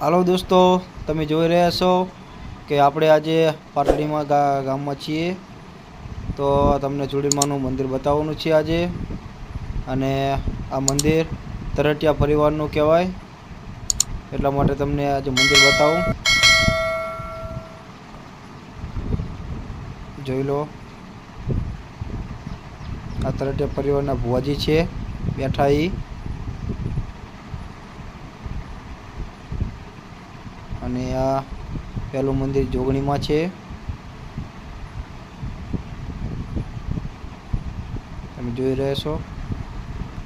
હાલો દોસ્તો, તમે જોઈ રહ્યા છો કે આપણે આજે પાટડીમાં ગામમાં છીએ. તો તમને ચુડીમાનું મંદિર બતાવવાનું છે આજે. અને આ મંદિર તરટિયા પરિવારનું કહેવાય. એટલા માટે તમને આજે મંદિર બતાવું. જોઈ લો. આ તરટિયા પરિવારના ભુવાજી છે, બેઠા અને આ પહેલું મંદિર જોગણીમાં છે. તમે જોઈ રહ્યા છો.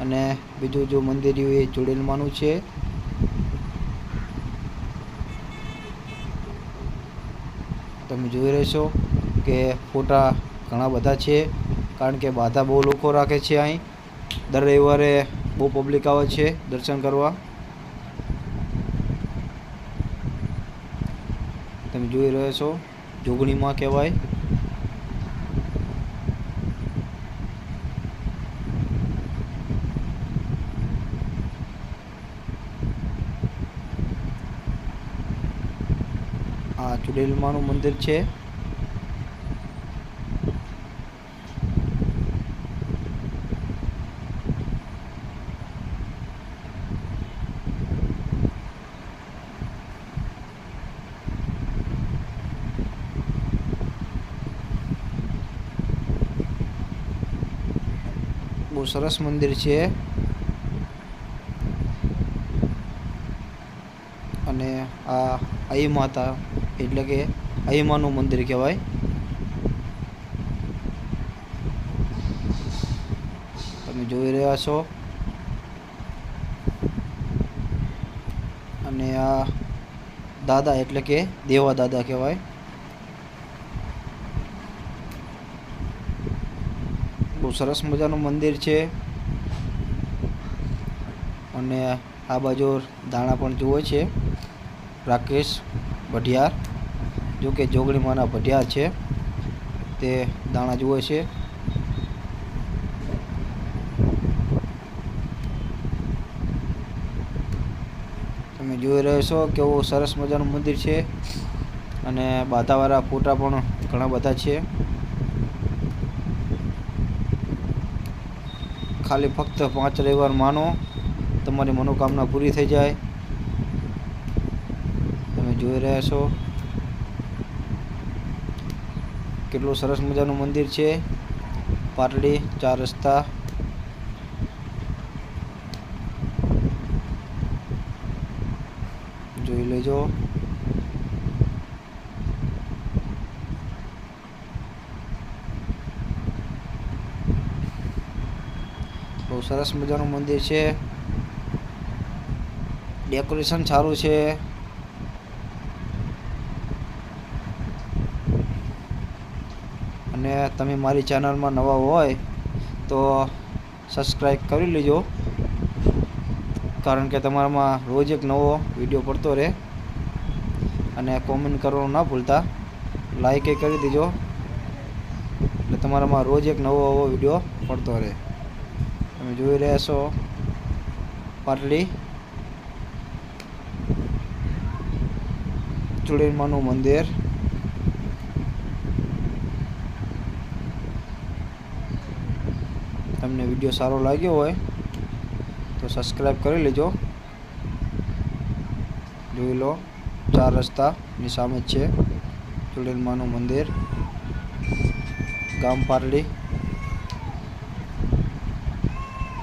અને બીજું જો મંદિર એ જોડેલમાંનું છે. તમે જોઈ રહેશો કે ફોટા ઘણા બધા છે, કારણ કે બાધા બહુ લોકો રાખે છે અહીં. દર રવિવારે બહુ પબ્લિક આવે છે દર્શન કરવા. તમે જોઈ રહ્યા છો જોગણીમાં કહેવાય. આ ચુડેલમાનું મંદિર છે. સરસ મંદિર છે. અને આ અહી માતા એટલે કે અહીમાનું મંદિર કહેવાય. તમે જોઈ રહ્યા છો. અને આ દાદા એટલે કે દેવા દાદા કહેવાય. બહુ સરસ મજાનું મંદિર છે. અને આ બાજુ દાણા પણ જુએ છે. રાકેશ ભઢિયાર, જો કે જોગણીમાંના ભઢિયાર છે. તે દાણા જુએ છે. તમે જોઈ રહ્યો છો કેવું સરસ મજાનું મંદિર છે. અને બાધાવાળા ફોટા પણ ઘણા બધા છે. ખાલી ફક્ત પાંચ રવિવાર માનો, તમારી મનોકામના પૂરી થઈ જાય. તમે જોઈ રહ્યા છો. કેટલું સરસ મજાનું મંદિર છે. પાટડી, ચાર રસ્તા. જોઈ લેજો. બહુ સરસ મજાનું મંદિર છે. ડેકોરેશન સારું છે. અને તમે મારી ચેનલમાં નવા હોય તો સબસ્ક્રાઈબ કરી લેજો. કારણ કે તમારામાં રોજ એક નવો વીડિયો પડતો રહે. અને કોમેન્ટ કરવાનું ના ભૂલતા. લાઈક એ કરી દેજો. એટલે તમારામાં રોજ એક નવો નવો વીડિયો પડતો રહે. તમે જોઈ રહ્યા છો પાટલી. ચુડીમાનું મંદિર. તમને વીડિયો સારો લાગ્યો હોય તો સબસ્ક્રાઈબ કરી લેજો. જોઈ લો, ચાર રસ્તાની સામે જ છે ચુડેલમાનું મંદિર. ગામ પારડી